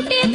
ছুটে